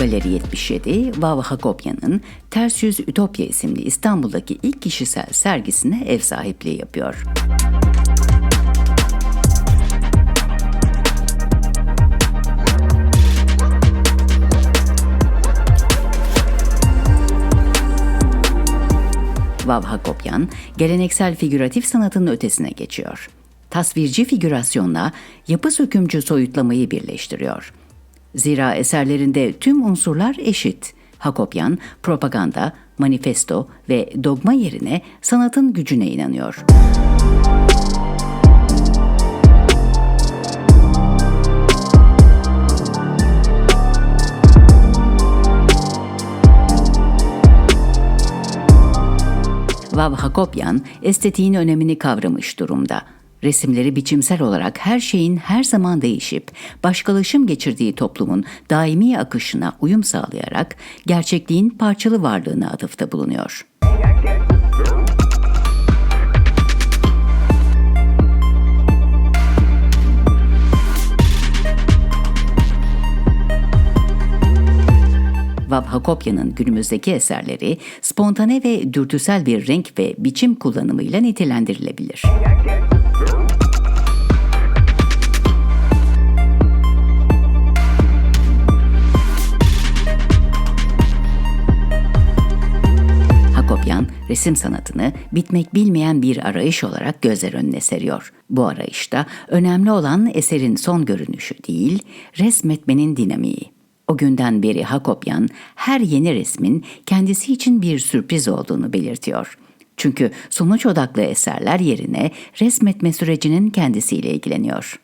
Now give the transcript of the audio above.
1977 Vav Hakopyan'ın Ters Yüz Ütopya isimli İstanbul'daki ilk kişisel sergisine ev sahipliği yapıyor. Vav Hakopyan, geleneksel figüratif sanatın ötesine geçiyor. Tasvirci figürasyonla yapı sökümcü soyutlamayı birleştiriyor. Zira eserlerinde tüm unsurlar eşit. Hakopyan, propaganda, manifesto ve dogma yerine sanatın gücüne inanıyor. Vav Hakopyan estetiğin önemini kavramış durumda. Resimleri biçimsel olarak her şeyin her zaman değişip başkalaşım geçirdiği toplumun daimi akışına uyum sağlayarak gerçekliğin parçalı varlığına atıfta bulunuyor. Vav Hakopyan'ın günümüzdeki eserleri spontane ve dürtüsel bir renk ve biçim kullanımıyla nitelendirilebilir. Hakopyan, resim sanatını bitmek bilmeyen bir arayış olarak gözler önüne seriyor. Bu arayışta önemli olan eserin son görünüşü değil, resmetmenin dinamiği. O günden beri Hakopyan her yeni resmin kendisi için bir sürpriz olduğunu belirtiyor. Çünkü sonuç odaklı eserler yerine resmetme sürecinin kendisiyle ilgileniyor.